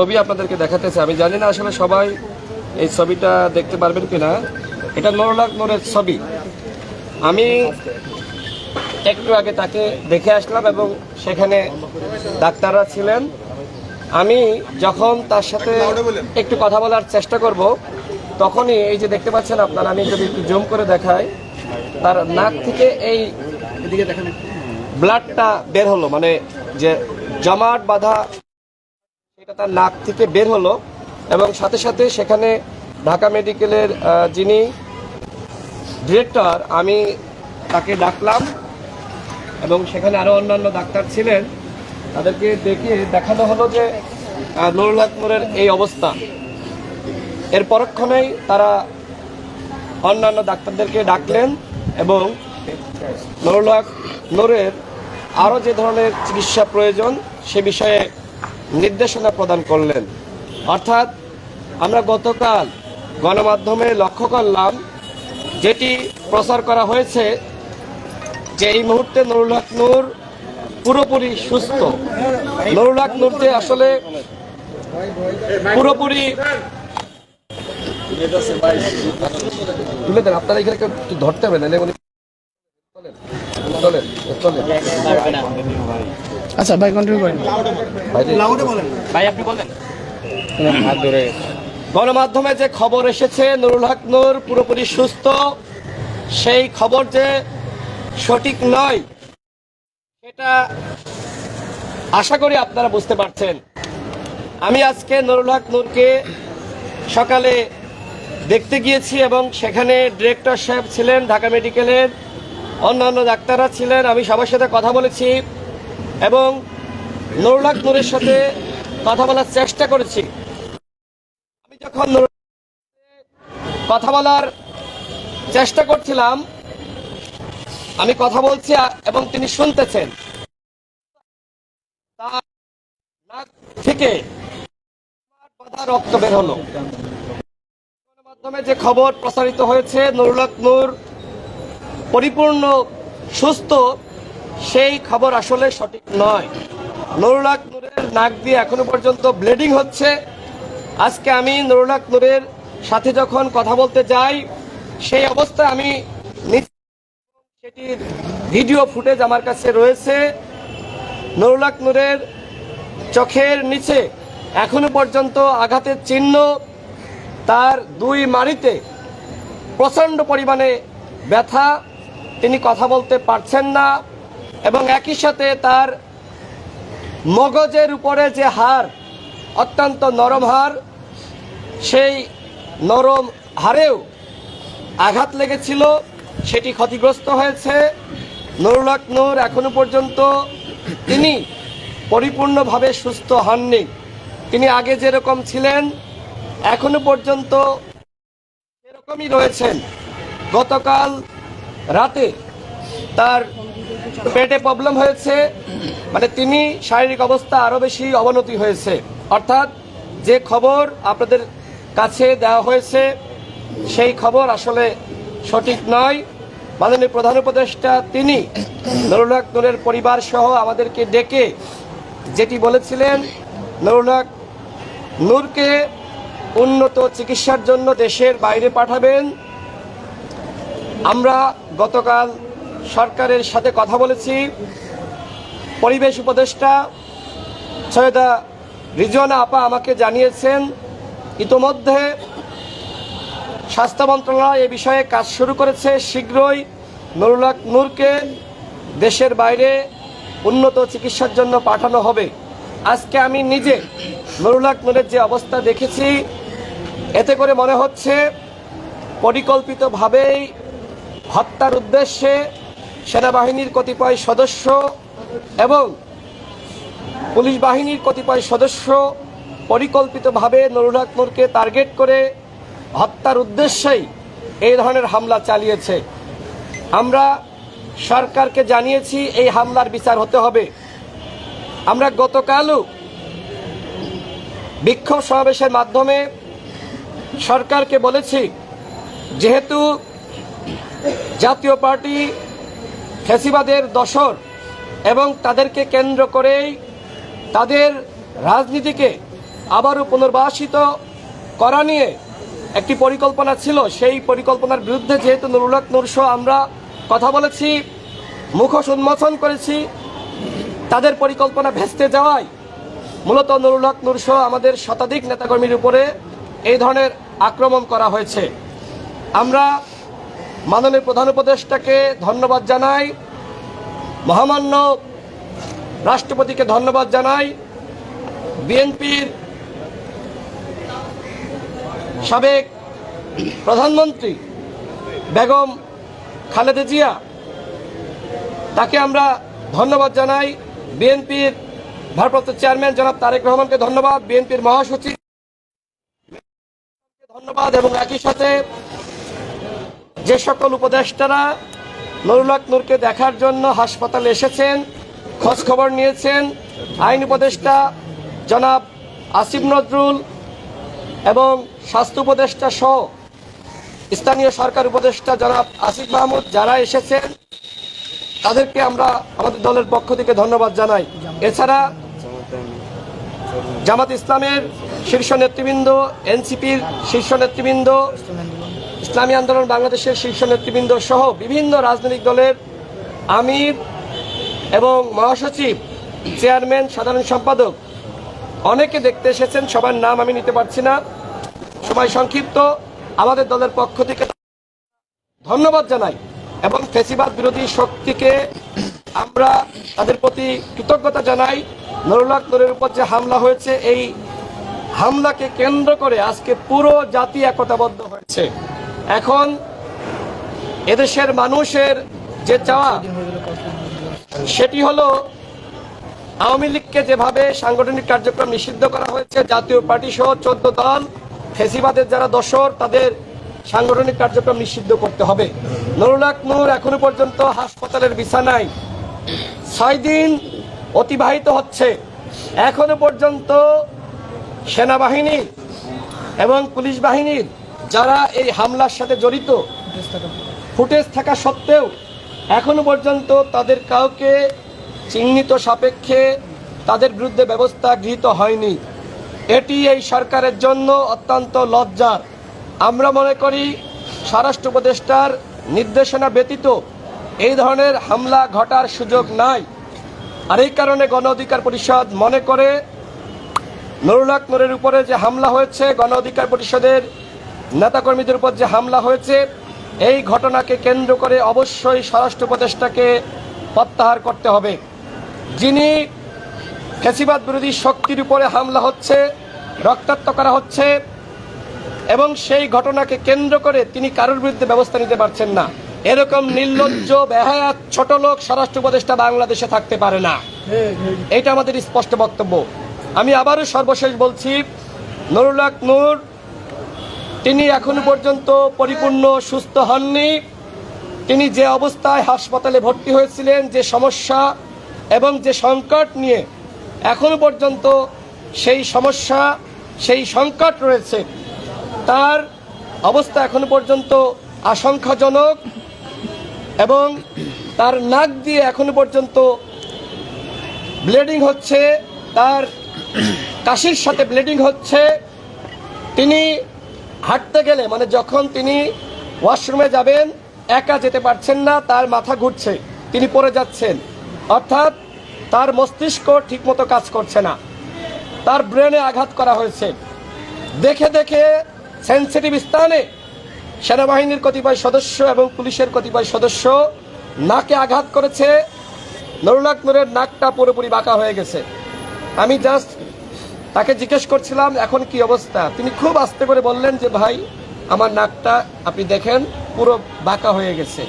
ছবি আপনাদেরকে দেখাতেছে। আমি জানি না আসলে সবাই এই ছবিটা দেখতে পারবেন কিনা। এটা নোরলাক নোরের ছবি। আমি একটু আগে তাকে দেখে আসলাম এবং সেখানে ডাক্তাররা ছিলেন। আমি যখন তার সাথে একটু কথা বলার চেষ্টা করব, তখনই এই যে দেখতে পাচ্ছেন আপনারা, আমি যদি একটু জুম করে দেখাই, তার নাক থেকে এই ব্লাডটা বের হলো। মানে যে জমাট বাঁধা এটা তার নাক থেকে বের হলো এবং সাথে সাথে সেখানে ঢাকা মেডিকেলের যিনি ডিরেক্টর, আমি তাকে ডাকলাম এবং সেখানে আরও অন্যান্য ডাক্তার ছিলেন। তাদেরকে দেখে দেখানো হলো যে নুরুল হক নূরের এই অবস্থা। এর পরক্ষণেই তারা অন্যান্য ডাক্তারদেরকে ডাকলেন এবং নুরুল হক আরও যে ধরনের চিকিৎসা প্রয়োজন সে বিষয়ে নির্দেশনা প্রদান করলেন। অর্থাৎ আমরা গতকাল গণমাধ্যমে লক্ষ্য করলাম, যেটি প্রচার করা হয়েছে যে এই মুহূর্তে নুরুল হক নূর পুরোপুরি সুস্থ। নুরুল হক নূর যে আসলে পুরোপুরি তুলে দেন আপনারা এখানে ধরতে হবে না আচ্ছা ভাই কন্টিনিউ করেন। ভাই, আপনি বলেন। হাত ধরে গণমাধ্যমে যে খবর এসেছে, নুরুল হক নূর পুরোপুরি সুস্থ। সেই খবর যে সঠিক নয়, সেটা আশা করি আপনারা বুঝতে পারছেন। আমি আজকে নুরুল হক নূরকে সকালে দেখতে গিয়েছি এবং সেখানে ডিরেক্টর সাহেব ছিলেন ঢাকা মেডিকেলের অন্যান্য ডাক্তাররা ছিলেন, আমি সবার সাথে কথা বলেছি এবং নুরুল হক নূরের সাথে কথা বলার চেষ্টা করেছি। আমি যখন কথা বলার চেষ্টা করছিলাম, আমি কথা বলছি এবং তিনি শুনতেছেন। তার নাক থেকে বাধা রক্ত বের হলো। মাধ্যমে যে খবর প্রচারিত হয়েছে নুরুল হক নূর পরিপূর্ণ, সুস্থ, সেই খবর আসলে সঠিক নয়। নুরুল হক নূরের নাক দিয়ে এখনও পর্যন্ত ব্লিডিং হচ্ছে। আজকে আমি নুরুল হক নূরের সাথে যখন কথা বলতে যাই, সেই অবস্থায় আমি সেটির ভিডিও ফুটেজ আমার কাছে রয়েছে। নুরুল হক নূরের চোখের নিচে এখনও পর্যন্ত আঘাতের চিহ্ন, তার দুই মাড়িতে প্রচণ্ড পরিমাণে ব্যথা তিনি কথা বলতে পারছেন না এবং একই সাথে তার মগজের উপরে যে হার, অত্যন্ত নরম হার, সেই নরম হারেও আঘাত লেগেছিল, সেটি ক্ষতিগ্রস্ত হয়েছে। নুরুল হক নূর এখনও পর্যন্ত তিনি পরিপূর্ণভাবে সুস্থ হননি। তিনি আগে যেরকম ছিলেন, এখনও পর্যন্ত এরকমই রয়েছেন। গতকাল রাতে তার পেটে প্রবলেম হয়েছে। মানে তিনি শারীরিক অবস্থা আরও বেশি অবনতি হয়েছে। অর্থাৎ যে খবর আপনাদের কাছে দেওয়া হয়েছে, সেই খবর আসলে সঠিক নয়। মাননীয় প্রধান উপদেষ্টা তিনি নুরুল হক নূরের পরিবার সহ আমাদেরকে ডেকে যেটি বলেছিলেন, নুরুল হক নূরকে উন্নত চিকিৎসার জন্য দেশের বাইরে পাঠাবেন। আমরা গতকাল সরকারের সাথে কথা বলেছি। পরিবেশ উপদেষ্টা সৈয়দা রিজওয়ানা আপা আমাকে জানিয়েছেন, ইতোমধ্যে স্বাস্থ্য মন্ত্রণালয় এ বিষয়ে কাজ শুরু করেছে। শীঘ্রই নুরুল হক নূরকে দেশের বাইরে উন্নত চিকিৎসার জন্য পাঠানো হবে। আজকে আমি নিজে নুরুল হক নূরের যে অবস্থা দেখেছি, এতে করে মনে হচ্ছে পরিকল্পিতভাবেই হত্যার উদ্দেশ্যে সেনাবাহিনীর কতিপয় সদস্য এবং পুলিশ বাহিনীর কতিপয় সদস্য পরিকল্পিতভাবে নূরকে টার্গেট করে হত্যার উদ্দেশ্যেই এই ধরনের হামলা চালিয়েছে। আমরা সরকারকে জানিয়েছি এই হামলার বিচার হতে হবে। আমরা গতকালও বিক্ষোভ সমাবেশের মাধ্যমে সরকারকে বলেছি, যেহেতু জাতীয় পার্টি ফ্যাসিবাদের দশর এবং তাদেরকে কেন্দ্র করেই তাদের রাজনীতিকে আবারও পুনর্বাসিত করা নিয়ে একটি পরিকল্পনা ছিল। সেই পরিকল্পনার বিরুদ্ধে যেহেতু নুরুল হক আমরা কথা বলেছি, মুখোশ উন্মোচন করেছি, তাদের পরিকল্পনা ভেস্তে যাওয়ায় মূলত নুরুল হক, নূর আমাদের শতাধিক নেতাকর্মীর উপরে এই ধরনের আক্রমণ করা হয়েছে। আমরা মাননীয় প্রধান উপদেষ্টাকে ধন্যবাদ জানাই। মহামান্য রাষ্ট্রপতিকে ধন্যবাদ জানাই। বিএনপির সাবেক প্রধানমন্ত্রী বেগম খালেদা জিয়া, তাকে আমরা ধন্যবাদ জানাই। বিএনপির ভারপ্রাপ্ত চেয়ারম্যান জনাব তারেক রহমানকে ধন্যবাদ। বিএনপির মহাসচিব ধন্যবাদ এবং একই সাথে যে সকল উপদেষ্টারা নুরুল নূরকে দেখার জন্য হাসপাতালে এসেছেন, খোঁজ খবর নিয়েছেন, আইন উপদেষ্টা জনাব আসিফ নজরুল এবং স্বাস্থ্য উপদেষ্টা সহ স্থানীয় সরকার উপদেষ্টা জনাব আসিফ মাহমুদ যারা এসেছেন, তাদেরকে আমরা আমাদের দলের পক্ষ থেকে ধন্যবাদ জানাই। এছাড়া জামাত ইসলামের শীর্ষ নেতৃবৃন্দ, এনসিপির শীর্ষ নেতৃবৃন্দ ইসলামী আন্দোলন বাংলাদেশের শীর্ষ নেতৃবৃন্দ সহ বিভিন্ন রাজনৈতিক দলের আমির এবং মহাসচিব, চেয়ারম্যান, সাধারণ সম্পাদক অনেকে দেখতে এসেছেন, সবার নাম আমি নিতে পারছি না। সময় সংক্ষিপ্ত। আমাদের দলের পক্ষ থেকে ধন্যবাদ জানাই এবং ফেসিবাদ বিরোধী শক্তিকে আমরা তাদের প্রতি কৃতজ্ঞতা জানাই। নুরুল্লাহ নূরের উপর যে হামলা হয়েছে, এই হামলাকে কেন্দ্র করে আজকে পুরো জাতি একতাবদ্ধ হয়েছে। এখন এদেশের মানুষের যে চাওয়া, সেটি হলো আওয়ামী লীগকে যেভাবে সাংগঠনিক কার্যক্রম নিষিদ্ধ করা হয়েছে, জাতীয় পার্টি সহ চোদ্দ দল, ফেসিবাদের যারা দশর তাদের সাংগঠনিক কার্যক্রম নিষিদ্ধ করতে হবে। নুরুলাক নূর এখনও পর্যন্ত হাসপাতালের বিছানায় ছয় দিন অতিবাহিত হচ্ছে। এখনও পর্যন্ত সেনাবাহিনী এবং পুলিশ বাহিনীর যারা এই হামলার সাথে জড়িত, ফুটেজ থাকা সত্ত্বেও এখনও পর্যন্ত তাদের কাউকে চিহ্নিত সাপেক্ষে তাদের বিরুদ্ধে ব্যবস্থা গৃহীত হয়নি। এটি এই সরকারের জন্য অত্যন্ত লজ্জার। আমরা মনে করি স্বরাষ্ট্র উপদেষ্টার নির্দেশনা ব্যতীত এই ধরনের হামলা ঘটার সুযোগ নাই। আর এই কারণে গণ অধিকার পরিষদ মনে করে নুরুল হক নূরের উপরে যে হামলা হয়েছে, গণ অধিকার পরিষদের নেতাকর্মীদের উপর যে হামলা হয়েছে, এই ঘটনাকে কেন্দ্র করে অবশ্যই স্বরাষ্ট্র উপদেষ্টাকে প্রত্যাহার করতে হবে। যিনি ফেসিবাদ বিরোধী শক্তির উপরে হামলা হচ্ছে, রক্তাক্ত করা হচ্ছে, এবং সেই ঘটনাকে কেন্দ্র করে তিনি কারোর বিরুদ্ধে ব্যবস্থা নিতে পারছেন না। এরকম নির্লজ্জ বেহায়া ছোট লোক স্বরাষ্ট্র উপদেষ্টা বাংলাদেশে থাকতে পারে না। এটা আমাদের স্পষ্ট বক্তব্য। আমি আবারও সর্বশেষ বলছি, নুরুল নূর তিনি এখনও পর্যন্ত পরিপূর্ণ সুস্থ হননি। তিনি যে অবস্থায় হাসপাতালে ভর্তি হয়েছিলেন, যে সমস্যা এবং যে সংকট নিয়ে এখনও পর্যন্ত সেই সমস্যা, সেই সংকট রয়েছে, তার অবস্থা এখনও পর্যন্ত আশঙ্কাজনক এবং তার নাক দিয়ে এখনও পর্যন্ত ব্লিডিং হচ্ছে, তার কাশির সাথে ব্লিডিং হচ্ছে। তিনি হাঁটতে গেলে মানে যখন তিনি ওয়াশরুমে যাবেন, একা যেতে পারছেন না, তার মাথা ঘুরছে, তিনি পড়ে যাচ্ছেন। অর্থাৎ তার মস্তিষ্ক ঠিকমতো কাজ করছে না। তার ব্রেনে আঘাত করা হয়েছে। দেখে দেখে সেন্সিটিভ স্থানে সেনাবাহিনীর কতিপয় সদস্য এবং পুলিশের কতিপয় সদস্য নাকে আঘাত করেছে। নুরুলাক নূরের নাকটা পুরোপুরি বাঁকা হয়ে গেছে। আমি জাস্ট তাকে জিজ্ঞেস করছিলাম, এখন কি অবস্থা? তিনি খুব আস্তে করে বললেন যে, ভাই, আমার নাকটা, আপনি দেখেন, পুরো বাঁকা হয়ে গেছে।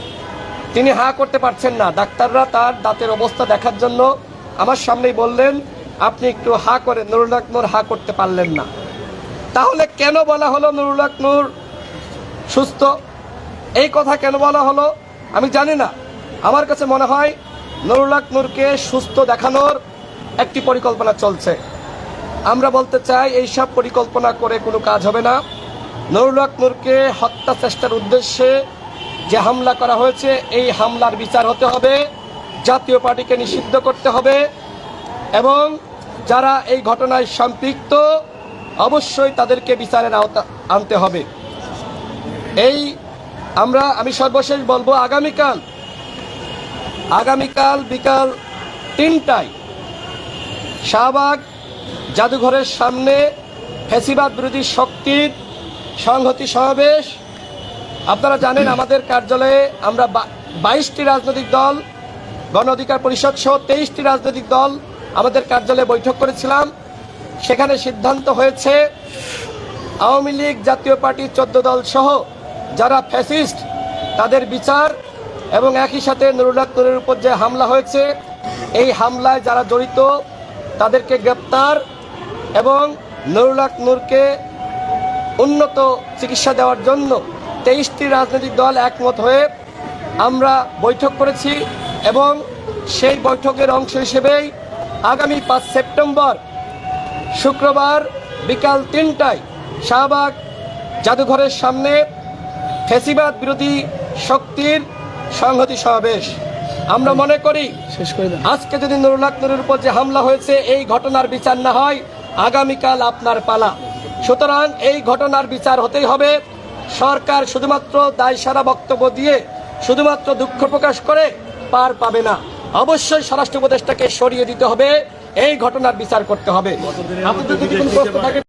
তিনি হা করতে পারছেন না। ডাক্তাররা তার দাঁতের অবস্থা দেখার জন্য আমার সামনেই বললেন, আপনি একটু হা করে, নুরুল হক নূর হা করতে পারলেন না। তাহলে কেন বলা হলো নুরুল হক নূর সুস্থ? এই কথা কেন বলা হলো? আমি জানি না। আমার কাছে মনে হয় নুরুল হক নূরকে সুস্থ দেখানোর একটি পরিকল্পনা চলছে। আমরা বলতে চাই এইসব পরিকল্পনা করে কোনো কাজ হবে না। নুরুল হক নূরকে হত্যা চেষ্টার উদ্দেশ্যে যে হামলা করা হয়েছে, এই হামলার বিচার হতে হবে, জাতীয় পার্টিকে নিষিদ্ধ করতে হবে, এবং যারা এই ঘটনায় সম্পৃক্ত, অবশ্যই তাদেরকে বিচারের আওতা আনতে হবে। এই আমরা, আমি সর্বশেষ বলব, আগামীকাল আগামীকাল বিকাল তিনটায় শাহবাগ জাদুঘরের সামনে ফেসিবাদ বিরোধী শক্তির সংহতি সমাবেশ। আপনারা জানেন আমাদের কার্যালয়ে আমরা বাইশটি রাজনৈতিক দল, গণ অধিকার পরিষদ সহ তেইশটি রাজনৈতিক দল আমাদের কার্যালয়ে বৈঠক করেছিলাম। সেখানে সিদ্ধান্ত হয়েছে, আওয়ামী লীগ জাতীয় পার্টির চোদ্দ দল সহ যারা ফ্যাসিস্ট, তাদের বিচার এবং একই সাথে নুরুল্লাহ নুরের উপর যে হামলা হয়েছে, এই হামলায় যারা জড়িত তাদেরকে গ্রেপ্তার এবং নুরুল্লাহ নূরকে উন্নত চিকিৎসা দেওয়ার জন্য তেইশটি রাজনৈতিক দল একমত হয়ে আমরা বৈঠক করেছি এবং সেই বৈঠকের অংশ হিসেবেই আগামী পাঁচ সেপ্টেম্বর শুক্রবার বিকাল তিনটায় শাহবাগ জাদুঘরের সামনে ফেসিবাদ বিরোধী শক্তির সংহতি সমাবেশ। আমরা মনে করি শেষ করে দেন আজকে যদি নুরুল্লাহ নুরের উপর যে হামলা হয়েছে এই ঘটনার বিচার না হয় আগামীকাল আপনার পালা। সুতরাং এই ঘটনার বিচার হতেই হবে। সরকার শুধুমাত্র দায় সারা বক্তব্য দিয়ে শুধুমাত্র দুঃখ প্রকাশ করে পার পাবে না। অবশ্যই স্বরাষ্ট্র উপদেষ্টাকে সরিয়ে দিতে হবে। এই ঘটনার বিচার করতে হবে। আপনাদের যদি কোনো প্রশ্ন থাকে